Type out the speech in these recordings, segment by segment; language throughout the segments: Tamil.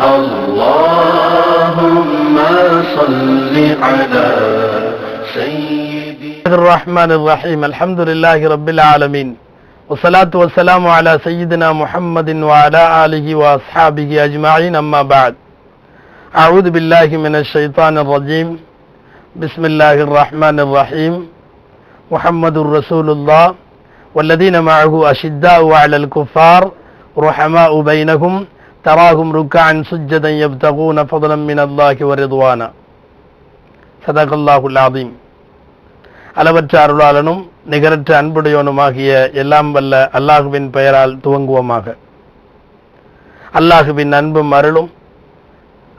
اللهم صل على سيدنا الرحمن الرحيم. الحمد لله رب العالمين. والصلاة والسلام على سيدنا محمد وعلى آله وأصحابه أجمعين. أما بعد. أعوذ بالله من الشيطان الرجيم. بسم الله الرحمن الرحيم. محمد رسول الله والذين معه أشداء على الكفار رحماء بينهم تراهم ركعا سجدا يبتغون فضلا من الله ورضوانا صدق الله العظيم அளவற்ற அருளாளனும் நிகரற்ற அன்புடையவனுமாகிய எல்லாம் வல்ல அல்லாஹுவின் பெயரால் துவங்குவோமாக அல்லாஹுவின் அன்பும் அருளும்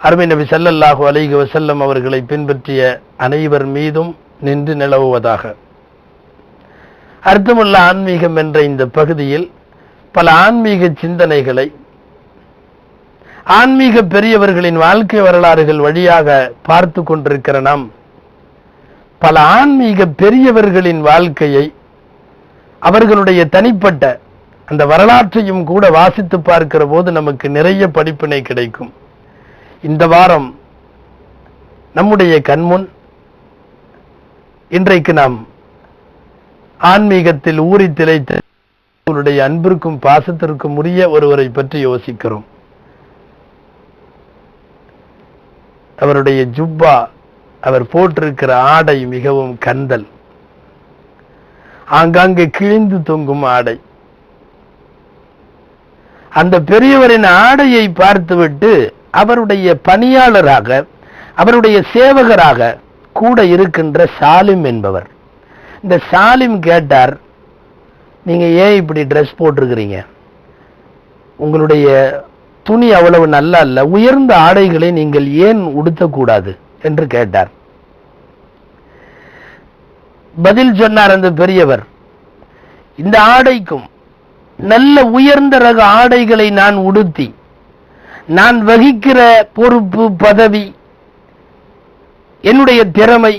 அருமை நபி ஸல்லல்லாஹு அலைஹி வஸல்லம் அவர்களை பின்பற்றிய அனைவர் மீதும் நின்று நிலவுவதாக அர்த்தமுள்ள ஆன்மீகம் என்ற இந்த பகுதியில் பல ஆன்மீக சிந்தனைகளை ஆன்மீக பெரியவர்களின் வாழ்க்கை வரலாறுகள் வழியாக பார்த்து கொண்டிருக்கிற நாம் பல ஆன்மீக பெரியவர்களின் வாழ்க்கையை அவர்களுடைய தனிப்பட்ட அந்த வரலாற்றையும் கூட வாசித்து பார்க்கிற போது நமக்கு நிறைய படிப்பினை கிடைக்கும். இந்த வாரம் நம்முடைய கண்முன் இன்றைக்கு நாம் ஆன்மீகத்தில் ஊறி திளைத்த உங்களுடைய அன்பிற்கும் பாசத்திற்கும் உரிய ஒருவரை பற்றி யோசிக்கிறோம். அவருடைய ஜுப்பா அவர் போட்டிருக்கிற ஆடை மிகவும் கந்தல். ஆங்காங்கே கிழிந்து தொங்கும் ஆடை. அந்த பெரியவரின் ஆடையை பார்த்துவிட்டு அவருடைய பணியாளராக அவருடைய சேவகராக கூட இருக்கின்ற சாலிம் என்பவர். இந்த சாலிம் கேட்டார் நீங்க ஏன் இப்படி ட்ரெஸ் போட்டிருக்கிறீங்க? உங்களுடைய துணி அவ்வளவு நல்லா அல்ல. உயர்ந்த ஆடைகளை நீங்கள் ஏன் உடுத்தக்கூடாது? என்று கேட்டார். பதில் சொன்னார் அந்த பெரியவர் இந்த ஆடைக்கும் நல்ல உயர்ந்த ரக ஆடைகளை நான் உடுத்தி நான் வகிக்கிற பொறுப்பு பதவி என்னுடைய திறமை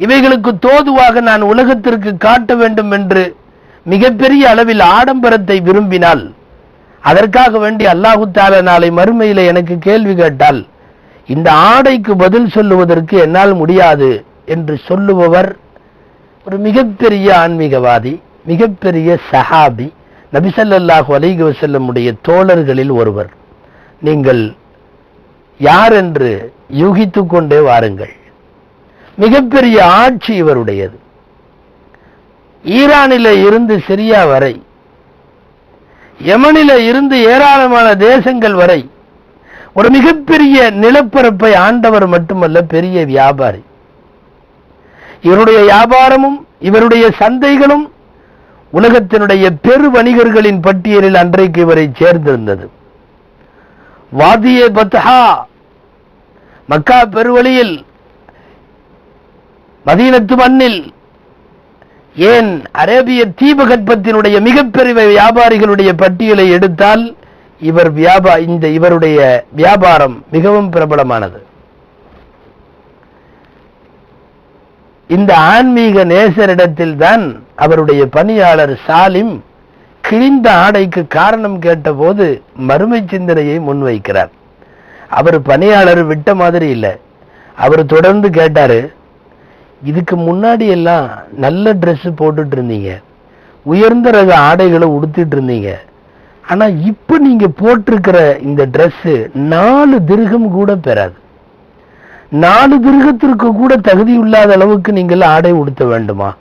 இவைகளுக்கு தோதுவாக நான் உலகத்திற்கு காட்ட வேண்டும் என்று மிகப்பெரிய அளவில் ஆடம்பரத்தை விரும்பினால் அதற்காக வேண்டி அல்லாஹு தாலா நாளை மறுமையில எனக்கு கேள்வி கேட்டால் இந்த ஆடைக்கு பதில் சொல்லுவதற்கு என்னால் முடியாது என்று சொல்லுபவர் ஒரு மிகப்பெரிய ஆன்மீகவாதி மிகப்பெரிய சஹாபி நபிசல்லாஹு அலைஹி வசல்லமுடைய தோழர்களில் ஒருவர். நீங்கள் யார் என்று யூகித்து கொண்டே வாருங்கள். மிகப்பெரிய ஆட்சி இவருடையது. ஈரானில இருந்து சிரியா வரை யமனில இருந்து ஏராளமான தேசங்கள் வரை ஒரு மிகப்பெரிய நிலப்பரப்பை ஆண்டவர் மட்டுமல்ல பெரிய வியாபாரி. இவருடைய வியாபாரமும் இவருடைய சந்தைகளும் உலகத்தினுடைய பெரு வணிகர்களின் பட்டியலில் அன்றைக்கு இவரை சேர்ந்திருந்தது. வாதியே பத்ஹா மக்கா பெருவழியில் மதீனத்து மண்ணில் ஏன் அரேபிய தீபகற்பத்தினுடைய மிகப்பெரிய வியாபாரிகளுடைய பட்டியலை எடுத்தால் இவர் வியாபா இந்த இவருடைய வியாபாரம் மிகவும் பிரபலமானது. இந்த ஆன்மீக நேசரிடத்தில் தான் அவருடைய பணியாளர் சாலிம் கிழிந்த ஆடைக்கு காரணம் கேட்டபோது மறுமை சிந்தனையை முன்வைக்கிறார். அவர் பணியாளர் விட்ட மாதிரி இல்லை. அவர் தொடர்ந்து கேட்டாரு இதுக்கு முன்னாடி எல்லாம் நல்ல ட்ரெஸ் போட்டுட்டு இருந்தீங்க உயர்ந்த ரக ஆடைகளை உடுத்திட்டு இருந்தீங்க ஆனால் இப்போ நீங்கள் போட்டிருக்கிற இந்த ட்ரெஸ்ஸு நாலு திருகம் கூட பெறாது. நாலு திருகத்திற்கு கூட தகுதி இல்லாத அளவுக்கு நீங்கள் ஆடை உடுத்த வேண்டுமா?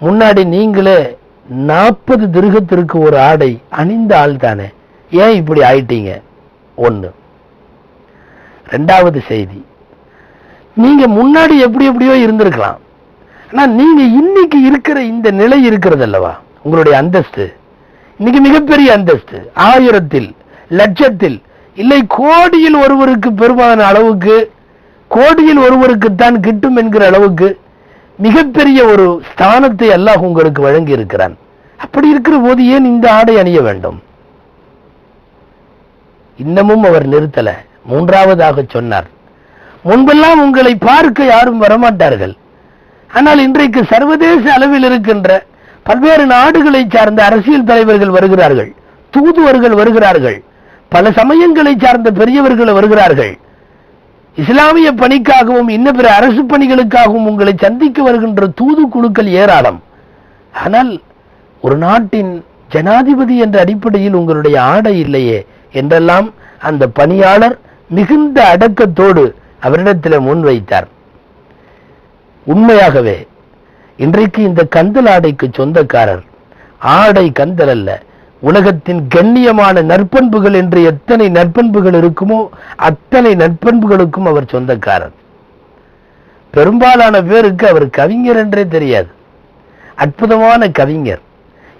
முன்னாடி நீங்களே நாற்பது திருகத்திற்கு ஒரு ஆடை அணிந்த ஆள் தானே. ஏன் இப்படி ஆயிட்டீங்க? ஒன்று ரெண்டாவது செய்தி. நீங்க முன்னாடி எப்படி எப்படியோ இருந்திருக்கலாம். ஆனா நீங்க இன்னைக்கு இருக்கிற இந்த நிலை இருக்கிறது அல்லவா உங்களுடைய அந்தஸ்து. இன்னைக்கு மிகப்பெரிய அந்தஸ்து. ஆயிரத்தில் லட்சத்தில் இல்லை கோடியில் ஒருவருக்கு பெருமான அளவுக்கு கோடியில் ஒருவருக்குத்தான் கிட்டும் என்கிற அளவுக்கு மிகப்பெரிய ஒரு ஸ்தானத்தை அல்லாஹ் உங்களுக்கு வழங்கி இருக்கிறான் அப்படி இருக்கிற போது ஏன் இந்த ஆடை அணிய வேண்டும்? இன்னமும் அவர் நிறுத்தல. மூன்றாவதாக சொன்னார். முன்பெல்லாம் உங்களை பார்க்க யாரும் வரமாட்டார்கள். ஆனால் இன்றைக்கு சர்வதேச அளவில் இருக்கின்ற பல்வேறு நாடுகளை சார்ந்த அரசியல் தலைவர்கள் வருகிறார்கள் தூதுவர்கள் வருகிறார்கள் பல சமயங்களை சார்ந்த பெரியவர்கள் வருகிறார்கள். இஸ்லாமிய பணிக்காகவும் இன்ன பிற அரசு பணிகளுக்காகவும் உங்களை சந்திக்க வருகின்ற தூது குழுக்கள் ஏராளம். ஆனால் ஒரு நாட்டின் ஜனாதிபதி என்ற அடிப்படையில் உங்களுடைய ஆடை இல்லையே என்றெல்லாம் அந்த பணியாளர் மிகுந்த அடக்கத்தோடு அவரிடத்தில் முன்வைத்தார். உண்மையாகவே இன்றைக்கு இந்த கந்தல் ஆடைக்கு சொந்தக்காரர். ஆடை கந்தல் அல்ல உலகத்தின் கண்ணியமான நற்பண்புகள் என்று எத்தனை நற்பண்புகள் இருக்குமோ அத்தனை நற்பண்புகளுக்கும் அவர் சொந்தக்காரர். பெரும்பாலான பேருக்கு அவர் கவிஞர் என்றே தெரியாது. அற்புதமான கவிஞர்.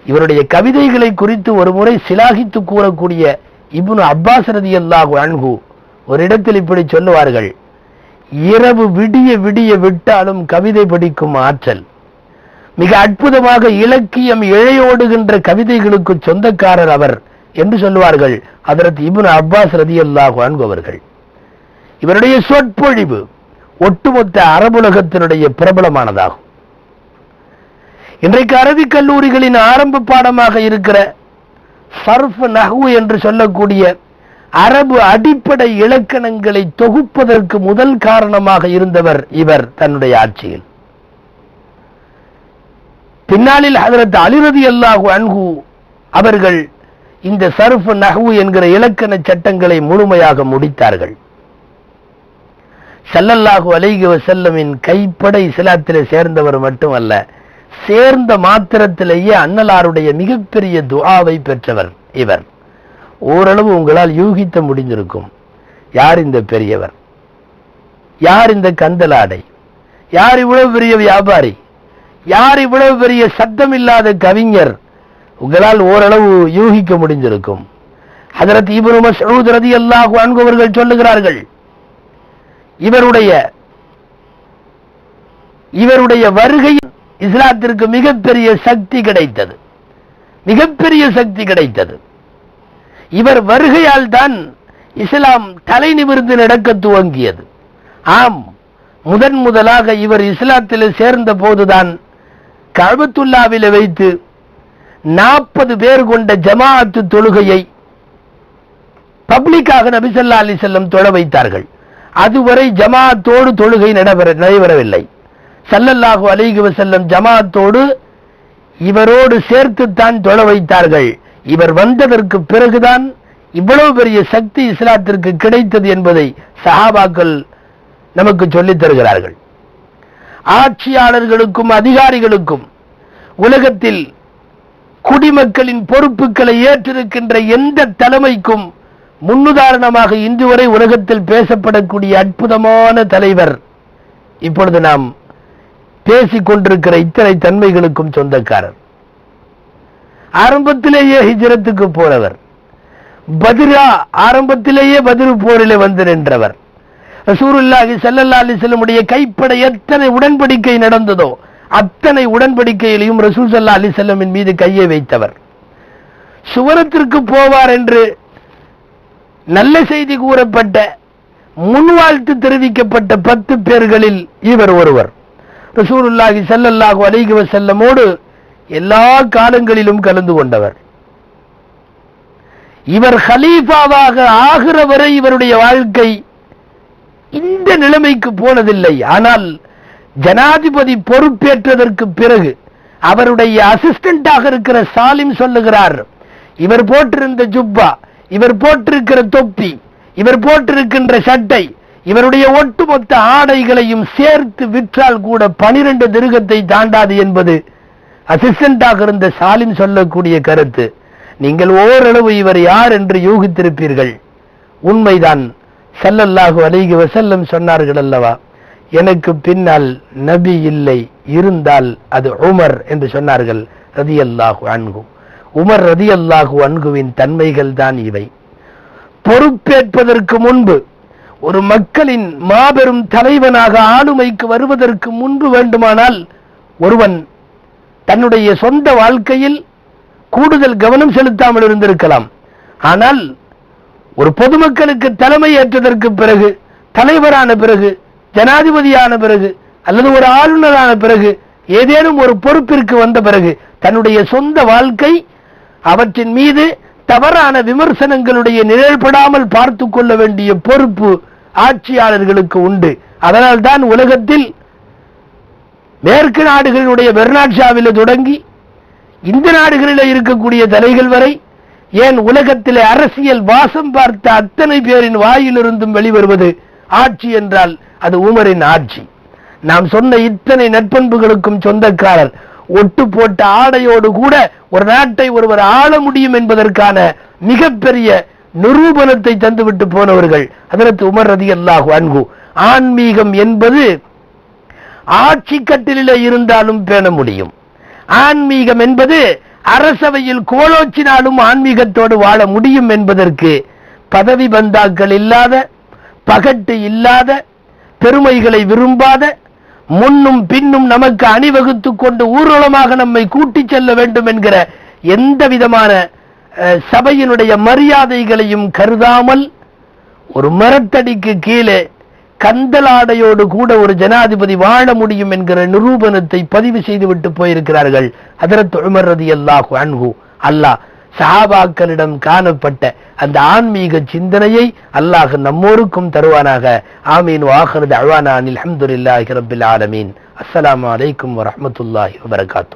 இவருடைய கவிதைகளை குறித்து ஒரு முறை சிலாகித்து கூறக்கூடிய இப்னு அப்பாஸ் ரதி அல்லாஹு அன்ஹு ஒரு இடத்தில் இப்படி சொல்லுவார்கள். இரவு விடிய விடிய விட்டாலும் கவிதை படிக்கும் ஆற்றல். மிக அற்புதமாக இலக்கியம் இழையோடுகின்ற கவிதைகளுக்கு சொந்தக்காரர் அவர் என்று சொல்லுவார்கள் அதற்கு இபுன் அப்பாஸ் ரதியல்லாஹு அன்ஹு அவர்கள். இவருடைய சொற்பொழிவு ஒட்டுமொத்த அரபுலகத்தினுடைய பிரபலமானதாகும். இன்றைக்கு அரபிக் கல்லூரிகளின் ஆரம்ப பாடமாக இருக்கிற சர்ஃப் நஹ்வு என்று சொல்லக்கூடிய அரபு அடிப்படை இலக்கணங்களை தொகுப்பதற்கு முதல் காரணமாக இருந்தவர் இவர் தன்னுடைய ஆட்சியில். பின்னாளில் அதற்கு அலிரதி அல்லாஹு அன்ஹு அவர்கள் இந்த சர்ஃப் நஹு என்கிற இலக்கண சட்டங்களை முழுமையாக முடித்தார்கள். சல்லல்லாஹு அலைகவ செல்லமின் கைப்பட இஸ்லாத்திலே சேர்ந்தவர் மட்டுமல்ல சேர்ந்த மாத்திரத்திலேயே அன்னலாருடைய மிகப்பெரிய துஆவை பெற்றவர் இவர். ஓரளவு உங்களால் யூகித்த முடிந்திருக்கும். யார் இந்த பெரியவர்? யார் இந்த கந்தலாடை? யார் இவ்வளவு பெரிய வியாபாரி? யார் இவ்வளவு பெரிய சத்தம் இல்லாத கவிஞர்? உங்களால் ஓரளவு யூகிக்க முடிந்திருக்கும். ஹதரத் இப்னு மஸ்ஊத் ரலியல்லாஹு அன்ஹு சொல்லுகிறார்கள் இவருடைய இவருடைய வருகை இஸ்லாத்திற்கு மிகப்பெரிய சக்தி கிடைத்தது. மிகப்பெரிய சக்தி கிடைத்தது. இவர் வருகையால் தான் இஸ்லாம் தலை நிமிர்ந்து நடக்க துவங்கியது. ஆம் முதன் முதலாக இவர் இஸ்லாத்தில் சேர்ந்த போதுதான் கழ்பத்துல்லாவில வைத்து நாற்பது பேர் கொண்ட ஜமாஅத்து தொழுகையை பப்ளிக்காக நபிசல்லா அலி செல்லம் தொழ வைத்தார்கள். அதுவரை ஜமாஅத்தோடு தொழுகை நடைபெற நடைபெறவில்லை. சல்லல்லாஹு அலைஹி செல்லம் ஜமாஅத்தோடு இவரோடு சேர்த்துத்தான் தொழ வைத்தார்கள். இவர் வந்ததற்கு பிறகுதான் இவ்வளவு பெரிய சக்தி இஸ்லாத்திற்கு கிடைத்தது என்பதை சஹாபாக்கள் நமக்கு சொல்லித் தருகிறார்கள். ஆட்சியாளர்களுக்கும் அதிகாரிகளுக்கும் உலகத்தில் குடிமக்களின் பொறுப்புகளை ஏற்றிருக்கின்ற எந்த தலைமைக்கும் முன்னுதாரணமாக இன்று வரை உலகத்தில் பேசப்படக்கூடிய அற்புதமான தலைவர் இப்பொழுது நாம் பேசிக் கொண்டிருக்கிற இத்தனை தன்மைகளுக்கும் சொந்தக்காரர். ஆரம்பத்திலேயே ஹிஜரத்துக்கு போனவர். பதிரா ஆரம்பத்திலேயே பதிரு போரிலே வந்து நின்றவர். ரசூருல்லாஹி செல்லல்லா அலைஹி கைப்பட எத்தனை உடன்படிக்கை நடந்ததோ அத்தனை உடன்படிக்கையிலையும் ரசூல் சல்லா அலி செல்லமின் மீது கையை வைத்தவர். சுவரத்திற்கு போவார் என்று நல்ல செய்தி கூறப்பட்ட முன்வாழ்த்து தெரிவிக்கப்பட்ட பத்து பேர்களில் இவர் ஒருவர். ரசூலுல்லாஹி செல்லல்லாஹு அலிகுவ செல்லமோடு எல்லா காலங்களிலும் கலந்து கொண்டவர். இவர் ஹலீஃபாவாக ஆகிற வரை இவருடைய வாழ்க்கை இந்த நிலைமைக்கு போனதில்லை. ஆனால் ஜனாதிபதி பொறுப்பேற்றதற்கு பிறகு அவருடைய அசிஸ்டண்டாக இருக்கிற சாலிம் சொல்லுகிறார் இவர் போட்டிருந்த ஜுப்பா இவர் போட்டிருக்கிற தொப்பி இவர் போட்டிருக்கின்ற சட்டை இவருடைய ஒட்டுமொத்த ஆடைகளையும் சேர்த்து விற்றால் கூட பனிரெண்டு திருகத்தை தாண்டாது என்பது அசிஸ்டண்டாக இருந்த ஸ்டாலின் சொல்லக்கூடிய கருத்து நீங்கள் ஓரளவு இவர் யார் என்று யூகித்திருப்பீர்கள். உண்மைதான் சல்லல்லாஹு அலைஹி வசல்லம் சொன்னார்கள் அல்லவா எனக்கு பின்னால் நபி இல்லை இருந்தால் அது உமர் என்று சொன்னார்கள் ரதியல்லாஹு அன்கு உமர் ரதியல்லாஹு அன்குவின் தன்மைகள் தான் இவை. பொறுப்பேற்பதற்கு முன்பு ஒரு மக்களின் மாபெரும் தலைவனாக ஆளுமைக்கு வருவதற்கு முன்பு வேண்டுமானால் ஒருவன் தன்னுடைய சொந்த வாழ்க்கையில் கூடுதல் கவனம் செலுத்தாமல் இருந்திருக்கலாம். ஆனால் ஒரு பொதுமக்களுக்கு தலைமை ஏற்றதற்கு பிறகு தலைவரான பிறகு ஜனாதிபதியான பிறகு அல்லது ஒரு ஆளுநரான பிறகு ஏதேனும் ஒரு பொறுப்பிற்கு வந்த பிறகு தன்னுடைய சொந்த வாழ்க்கை அவற்றின் மீது தவறான விமர்சனங்களுடைய நிழல்படாமல் பார்த்து கொள்ள வேண்டிய பொறுப்பு ஆட்சியாளர்களுக்கு உண்டு. அதனால்தான் உலகத்தில் மேற்கு நாடுகளினுடைய பெர்னாட்ஷாவில் தொடங்கி இந்த நாடுகளில் இருக்கக்கூடிய தலைகள் வரை ஏன் உலகத்திலே அரசியல் வாசம் பார்த்த அத்தனை பேரின் வாயிலிருந்தும் வெளிவருவது ஆட்சி என்றால் அது உமரின் ஆட்சி. நாம் சொன்ன இத்தனை நட்பண்புகளுக்கும் சொந்தக்காரர் ஒட்டு போட்ட ஆடையோடு கூட ஒரு நாட்டை ஒருவர் ஆள முடியும் என்பதற்கான மிகப்பெரிய நிரூபணத்தை தந்துவிட்டு போனவர்கள் அதற்கு உமர் ரதி அல்லாஹு அன்பு ஆன்மீகம் என்பது ஆட்சி கட்டிலே இருந்தாலும் பேண முடியும். ஆன்மீகம் என்பது அரசவையில் கோலோச்சினாலும் ஆன்மீகத்தோடு வாழ முடியும் என்பதற்கு பதவி பந்தாக்கள் இல்லாத பகட்டு இல்லாத பெருமைகளை விரும்பாத முன்னும் பின்னும் நமக்கு அணிவகுத்துக் கொண்டு ஊர்வலமாக நம்மை கூட்டிச் செல்ல வேண்டும் என்கிற எந்த விதமான அஹ், சபையினுடைய மரியாதைகளையும் கருதாமல் ஒரு மரத்தடிக்கு கீழே கந்தலாடையோடு கூட ஒரு ஜனாதிபதி வாழ முடியும் என்கிற நிரூபணத்தை பதிவு செய்துவிட்டு போயிருக்கிறார்கள். அதரத் உமர் ரதியல்லாஹு அன்ஹு. அல்லாஹ் சஹாபாக்களிடம் காணப்பட்ட அந்த ஆன்மீக சிந்தனையை அல்லாஹ் நம்மோருக்கும் தருவானாக. ஆமீன் வாகனது அழ்வானான் அல்ஹம்துலில்லாஹி ரபில் ஆலமீன். அஸ்லாம் அலைக்கும் வரமத்துல்லாஹி வரகாத்து